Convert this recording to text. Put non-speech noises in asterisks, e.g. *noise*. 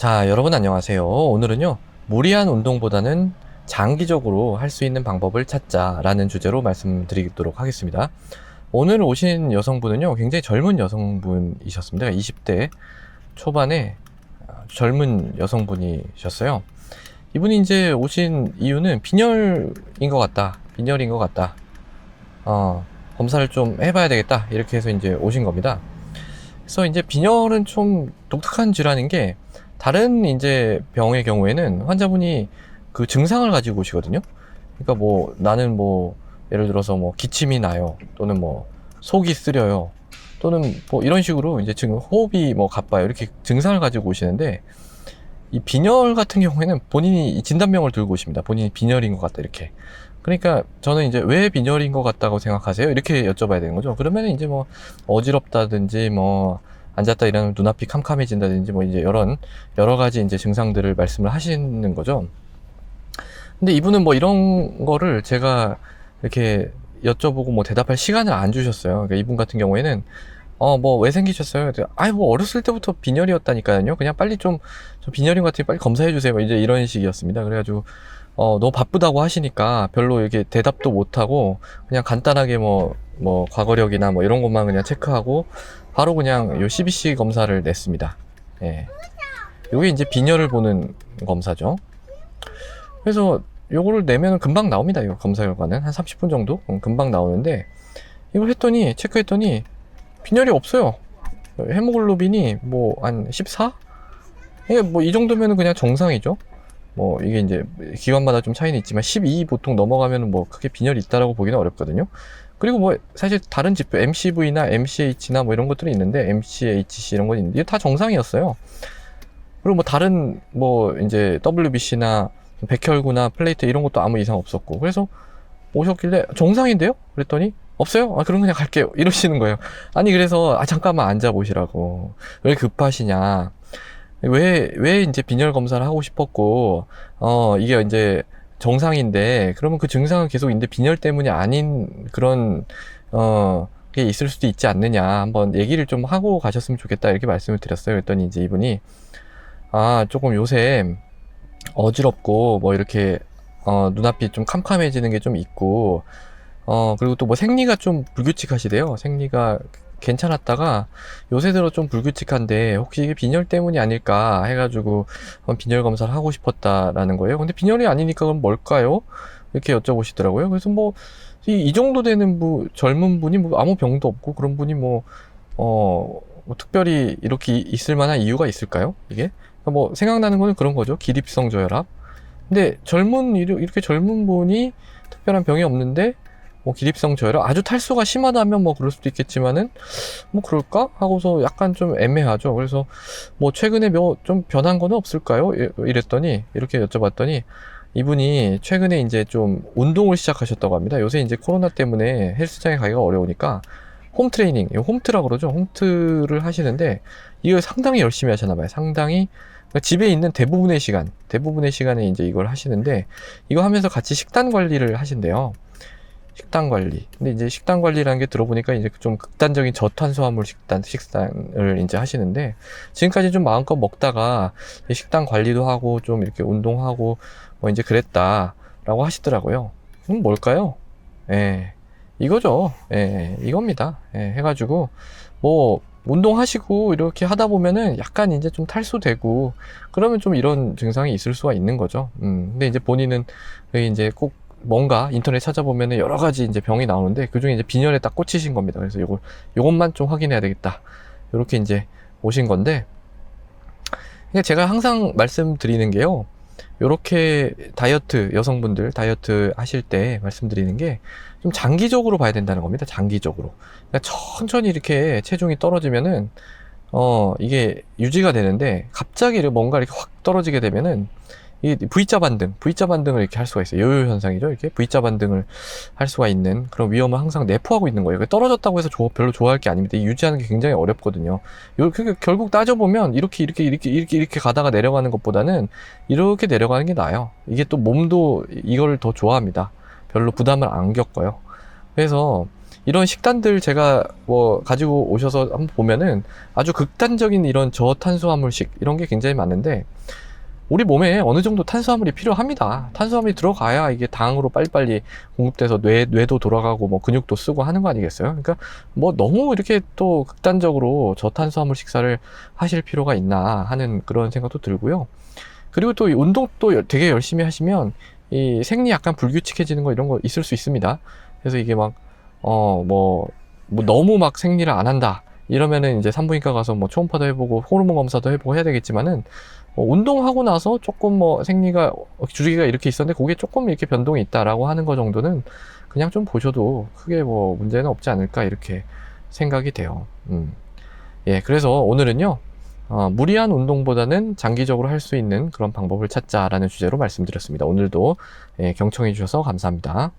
자, 여러분 안녕하세요. 오늘은요, 무리한 운동보다는 장기적으로 할 수 있는 방법을 찾자라는 주제로 말씀드리도록 하겠습니다. 오늘 오신 여성분은요, 굉장히 젊은 여성분이셨습니다. 20대 초반에 아, 젊은 여성분이셨어요. 이분이 이제 오신 이유는 빈혈인 것 같다. 빈혈인 것 같다. 어, 검사를 좀 해봐야 되겠다. 이렇게 해서 이제 오신 겁니다. 그래서 이제 빈혈은 좀 독특한 질환인 게 다른 이제 병의 경우에는 환자분이 그 증상을 가지고 오시거든요. 그러니까 뭐 나는 뭐 예를 들어서 뭐 기침이 나요. 또는 뭐 속이 쓰려요. 또는 뭐 이런 식으로 이제 지금 호흡이 뭐 가빠요. 이렇게 증상을 가지고 오시는데 이 빈혈 같은 경우에는 본인이 이 진단명을 들고 오십니다. 본인이 빈혈인 것 같다 이렇게. 그러니까 저는 이제 왜 빈혈인 것 같다고 생각하세요? 이렇게 여쭤봐야 되는 거죠. 그러면 이제 뭐 어지럽다든지 뭐 앉았다 일어나면 눈앞이 캄캄해진다든지 뭐 이제 여러 여러 가지 이제 증상들을 말씀을 하시는 거죠. 근데 이분은 뭐 이런 거를 제가 이렇게 여쭤보고 뭐 대답할 시간을 안 주셨어요. 그러니까 이분 같은 경우에는 어 뭐 왜 생기셨어요? 아이 뭐 어렸을 때부터 빈혈이었다니까요. 그냥 빨리 좀, 좀 빈혈인 것 같으니 빨리 검사해 주세요. 뭐 이제 이런 식이었습니다. 그래가지고 어 너무 바쁘다고 하시니까 별로 이렇게 대답도 못 하고 그냥 간단하게 뭐뭐 과거력이나 뭐 이런 것만 그냥 체크하고 바로 그냥 요 CBC 검사를 냈습니다. 예. 요게 이제 빈혈을 보는 검사죠. 그래서 요거를 내면 금방 나옵니다. 이 검사 결과는 한 30분 정도 음, 금방 나오는데 이걸 했더니 체크했더니 빈혈이 없어요. 헤모글로빈이 뭐 한 14? 이게 뭐 이 정도면은 그냥 정상이죠. 뭐 이게 이제 기관마다 좀 차이는 있지만 12 보통 넘어가면은 뭐 크게 빈혈이 있다라고 보기는 어렵거든요. 그리고 뭐 사실 다른 지표 MCV나 MCH나 뭐 이런 것들이 있는데 MCHC 이런 건 있는데 이게 다 정상이었어요. 그리고 뭐 다른 뭐 이제 WBC나 백혈구나 플레이트 이런 것도 아무 이상 없었고 그래서 오셨길래 정상인데요? 그랬더니 없어요? 아 그럼 그냥 갈게요 *laughs* 이러시는 거예요 아니 그래서 아 잠깐만 앉아 보시라고 왜 급하시냐 왜 왜 이제 빈혈 검사를 하고 싶었고 어 이게 이제 정상인데 그러면 그 증상은 계속 있는데 빈혈 때문이 아닌 그런 어 게 있을 수도 있지 않느냐. 한번 얘기를 좀 하고 가셨으면 좋겠다 이렇게 말씀을 드렸어요. 그랬더니 이제 이분이 아 조금 요새 어지럽고 뭐 이렇게 어 눈앞이 좀 캄캄해지는 게 좀 있고 어 그리고 또 뭐 생리가 좀 불규칙하시대요. 생리가 괜찮았다가 요새 들어 좀 불규칙한데 혹시 이게 빈혈 때문이 아닐까 해가지고 빈혈 검사를 하고 싶었다라는 거예요 근데 빈혈이 아니니까 그럼 뭘까요 이렇게 여쭤보시더라고요 그래서 뭐 이, 이 정도 되는 부, 젊은 분이 뭐 아무 병도 없고 그런 분이 뭐, 어, 뭐 특별히 이렇게 있을 만한 이유가 있을까요? 이게? 그러니까 뭐 생각나는 거는 그런 거죠. 기립성 저혈압. 근데 젊은, 이렇게 젊은 분이 특별한 병이 없는데 뭐 기립성 저혈압 아주 탈수가 심하다면 뭐 그럴 수도 있겠지만은 뭐 그럴까 하고서 약간 좀 애매하죠. 그래서 뭐 최근에 뭐좀 변한 거는 없을까요? 이- 이랬더니 이렇게 여쭤봤더니 이분이 최근에 이제 좀 운동을 시작하셨다고 합니다. 요새 이제 코로나 때문에 헬스장에 가기가 어려우니까 홈 트레이닝, 이거 홈트라고 그러죠. 홈트를 하시는데 이걸 상당히 열심히 하셨나 봐요. 상당히 그러니까 집에 있는 대부분의 시간, 대부분의 시간에 이제 이걸 하시는데 이거 하면서 같이 식단 관리를 하신대요. 식단 관리. 근데 이제 식단 관리라는 게 들어보니까 이제 좀 극단적인 저탄수화물 식단, 식단을 이제 하시는데 지금까지 좀 마음껏 먹다가 식단 관리도 하고 좀 이렇게 운동하고 뭐 이제 그랬다라고 하시더라고요. 음, 뭘까요? 예. 이거죠. 예, 이겁니다. 예, 해가지고, 뭐, 운동하시고 이렇게 하다 보면은 약간 이제 좀 탈수되고, 그러면 좀 이런 증상이 있을 수가 있는 거죠. 음, 근데 이제 본인은 그 이제 꼭 뭔가 인터넷 찾아보면은 여러 가지 이제 병이 나오는데, 그 중에 이제 빈혈에 딱 꽂히신 겁니다. 그래서 요걸, 요것만 좀 확인해야 되겠다. 이렇게 이제 오신 건데, 그냥 제가 항상 말씀드리는 게요. 요렇게 다이어트, 여성분들 다이어트 하실 때 말씀드리는 게 좀 장기적으로 봐야 된다는 겁니다. 장기적으로. 그러니까 천천히 이렇게 체중이 떨어지면은, 어, 이게 유지가 되는데, 갑자기 이렇게 뭔가 이렇게 확 떨어지게 되면은, 이 V자 반등, V자 반등을 이렇게 할 수가 있어요. 요요 현상이죠. 이렇게 V자 반등을 할 수가 있는 그런 위험을 항상 내포하고 있는 거예요. 그러니까 떨어졌다고 해서 조- 별로 좋아할 게 아닙니다. 이 유지하는 게 굉장히 어렵거든요. 요, 그, 결국 따져보면 이렇게, 이렇게, 이렇게, 이렇게, 이렇게 가다가 내려가는 것보다는 이렇게 내려가는 게 나아요. 이게 또 몸도 이걸 더 좋아합니다. 별로 부담을 안 겪어요. 그래서 이런 식단들 제가 뭐 가지고 오셔서 한번 보면은 아주 극단적인 이런 저탄수화물식 이런 게 굉장히 많은데 우리 몸에 어느 정도 탄수화물이 필요합니다. 탄수화물이 들어가야 이게 당으로 빨리빨리 공급돼서 뇌, 뇌도 돌아가고 뭐 근육도 쓰고 하는 거 아니겠어요? 그러니까 뭐 너무 이렇게 또 극단적으로 저탄수화물 식사를 하실 필요가 있나 하는 그런 생각도 들고요. 그리고 또이 운동도 되게 열심히 하시면 이 생리 약간 불규칙해지는 거 이런 거 있을 수 있습니다. 그래서 이게 막, 어, 뭐, 뭐 너무 막 생리를 안 한다. 이러면은 이제 산부인과 가서 뭐 초음파도 해보고 호르몬 검사도 해보고 해야 되겠지만은 어, 운동하고 나서 조금 뭐 생리가 주기가 이렇게 있었는데 그게 조금 이렇게 변동이 있다라고 하는 거 정도는 그냥 좀 보셔도 크게 뭐 문제는 없지 않을까 이렇게 생각이 돼요. 음. 예, 그래서 오늘은요. 어, 무리한 운동보다는 장기적으로 할 수 있는 그런 방법을 찾자라는 주제로 말씀드렸습니다. 오늘도 예, 경청해 주셔서 감사합니다.